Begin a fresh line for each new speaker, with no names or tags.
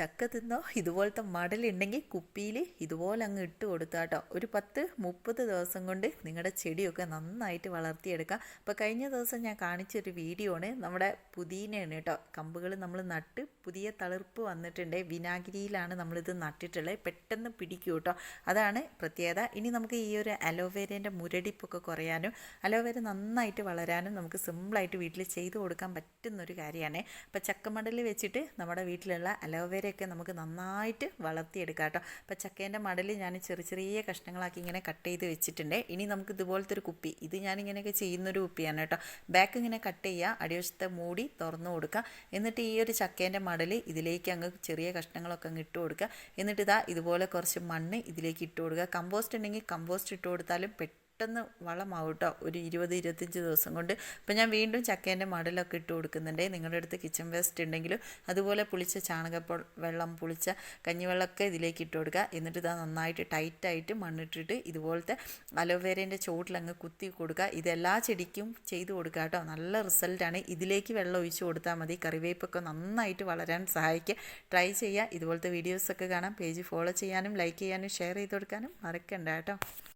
ചക്ക തിന്നോ? ഇതുപോലത്തെ മടലുണ്ടെങ്കിൽ കുപ്പിയിൽ ഇതുപോലെ അങ്ങ് ഇട്ട് കൊടുത്താൽ കേട്ടോ ഒരു പത്ത് മുപ്പത് ദിവസം കൊണ്ട് നിങ്ങളുടെ ചെടിയൊക്കെ നന്നായിട്ട് വളർത്തിയെടുക്കാം. അപ്പോൾ കഴിഞ്ഞ ദിവസം ഞാൻ കാണിച്ചൊരു വീഡിയോ ആണ് നമ്മുടെ പുതിനയാണ് കേട്ടോ കമ്പുകൾ നമ്മൾ നട്ട് പുതിയ തളിർപ്പ് വന്നിട്ടുണ്ട്. വിനാഗിരിയിലാണ് നമ്മളിത് നട്ടിട്ടുള്ളത്. പെട്ടെന്ന് പിടിക്കും കേട്ടോ അതാണ് പ്രത്യേകത. ഇനി നമുക്ക് ഈ ഒരു അലോവേരേന്റെ മുരടിപ്പൊക്കെ കുറയാനും അലോവേര നന്നായിട്ട് വളരാനും നമുക്ക് സിമ്പിളായിട്ട് വീട്ടിൽ ചെയ്തു കൊടുക്കാൻ പറ്റുന്നൊരു കാര്യമാണ് അപ്പോൾ ചക്കമടൽ വെച്ചിട്ട് നമ്മുടെ വീട്ടിലുള്ള അലോവേരയൊക്കെ നമുക്ക് നന്നായിട്ട് വളർത്തിയെടുക്കാം കേട്ടോ. അപ്പോൾ ചക്കേന്റെ മടൽ ഞാൻ ചെറിയ ചെറിയ കഷ്ണങ്ങളാക്കി ഇങ്ങനെ കട്ട് ചെയ്ത് വെച്ചിട്ടുണ്ട്. ഇനി നമുക്ക് ഇതുപോലത്തെ ഒരു കുപ്പി ഇത് ഞാനിങ്ങനെയൊക്കെ ചെയ്യുന്നൊരു കുപ്പിയാണ് കേട്ടോ. ബാക്ക് ഇങ്ങനെ കട്ട് ചെയ്യുക അടിവശത്തെ മൂടി തുറന്നു കൊടുക്കുക. എന്നിട്ട് ഈ ഒരു ചക്കേന്റെ മടൽ ഇതിലേക്ക് അങ്ങ് ചെറിയ കഷ്ണങ്ങളൊക്കെ അങ്ങ് ഇട്ട് കൊടുക്കുക. എന്നിട്ട് ഇതാ ഇതുപോലെ കുറച്ച് മണ്ണ് ഇതിലേക്ക് ഇട്ട് കൊടുക്കുക. കമ്പോസ്റ്റ് ഉണ്ടെങ്കിൽ കമ്പോസ്റ്റ് ഇട്ട് കൊടുത്താലും പെട്ടെന്ന് പെട്ടെന്ന് വളമാവും കേട്ടോ ഒരു ഇരുപത് ഇരുപത്തഞ്ച് ദിവസം കൊണ്ട്. അപ്പോൾ ഞാൻ വീണ്ടും ചക്കേന്റെ മടലൊക്കെ ഇട്ട് കൊടുക്കുന്നുണ്ട്. നിങ്ങളുടെ അടുത്ത് കിച്ചൺ വേസ്റ്റ് ഉണ്ടെങ്കിലും അതുപോലെ പുളിച്ച ചാണക വെള്ളം പുളിച്ച കഞ്ഞിവെള്ളമൊക്കെ ഇതിലേക്ക് ഇട്ട് കൊടുക്കുക. എന്നിട്ട് ഇതാ നന്നായിട്ട് ടൈറ്റായിട്ട് മണ്ണിട്ടിട്ട് ഇതുപോലത്തെ അലോവേരേന്റെ ചുവട്ടിലങ്ങ് കുത്തി കൊടുക്കുക. ഇതെല്ലാ ചെടിക്കും ചെയ്ത് കൊടുക്കുക കേട്ടോ നല്ല റിസൾട്ടാണ്. ഇതിലേക്ക് വെള്ളം ഒഴിച്ച് കൊടുത്താൽ മതി. കറിവേപ്പൊക്കെ നന്നായിട്ട് വളരാൻ സഹായിക്കുക. ട്രൈ ചെയ്യുക. ഇതുപോലത്തെ വീഡിയോസൊക്കെ കാണാം. പേജ് ഫോളോ ചെയ്യാനും ലൈക്ക് ചെയ്യാനും ഷെയർ ചെയ്ത് കൊടുക്കാനും മറക്കണ്ട കേട്ടോ